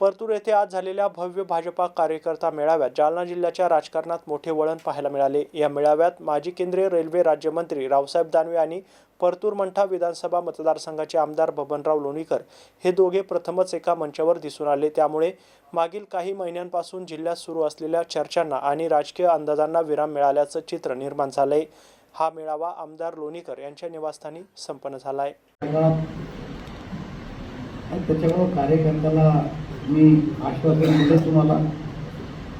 परतूर येथे आज झालेल्या भव्य भाजपा कार्यकर्ता मेळाव्यात जालना जिल्ह्याच्या राजकारणात मोठे वळण पाहायला मिळाले. या मेळाव्यात माजी केंद्रीय रेल्वे राज्यमंत्री रावसाहेब दानवे आणि परतूर मंठा विधानसभा मतदारसंघाचे आमदार बबनराव लोणीकर हे दोघे प्रथमच एका मंचावर दिसून आले. त्यामुळे मागील काही महिन्यांपासून जिल्ह्यात सुरू असलेल्या चर्चांना आणि राजकीय अंदाजांना विराम मिळाल्याचं चित्र निर्माण झालंय. हा मेळावा आमदार लोणीकर यांच्या निवासस्थानी संपन्न झालाय. आहे त्याच्यामुळं कार्यकर्त्याला मी आश्वासन दिलं तुम्हाला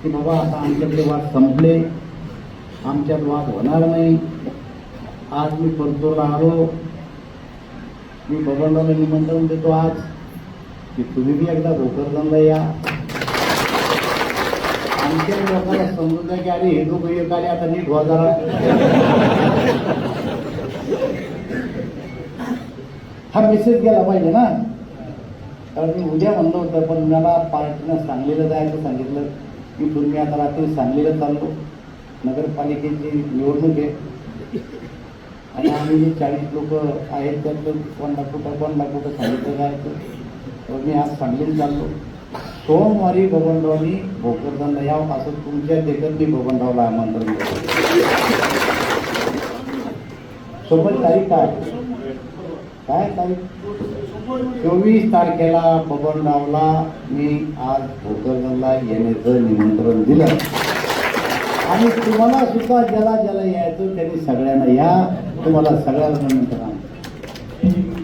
की बाबा आता आमच्याकडे वाद संपले. आमच्यात वाद होणार नाही. आज मी परतोला आलो. मी बबनरावला निमंत्रण देतो आज की तुम्ही बी एकदा भोकरदनला या. आमच्या लोकांना समजून द्या की अरे हे लोक एक आले आता नीट व्हा जरा. हा मेसेज गेला पाहिजे ना. कारण मी उद्या म्हणलं होतं पण मला पार्टीनं सांगलीला जायचं सांगितलं. की तुम्ही आता रात्री सांगलीला चाललो. नगरपालिकेची निवडणूक आहे. आणि आम्ही जे चाळीस लोक आहेत त्यातलं कोणला कुठं कोणला कुठं सांगितलं जायचं तर. मी आज सांगलीला चाललो. सोमवारी बबनरावनी भोकरदनला यावं असं तुमच्या देखत मी बबनरावला आमंत्रण सोबत तारीख काय? काय तारीख? चोवीस तारखेला बबनरावला मी आज भोकरदनला येण्याचं निमंत्रण दिलं. आणि तुम्हाला सुद्धा ज्याला ज्याला यायचं त्यांनी सगळ्यांना या. तुम्हाला सगळ्यांना निमंत्रण.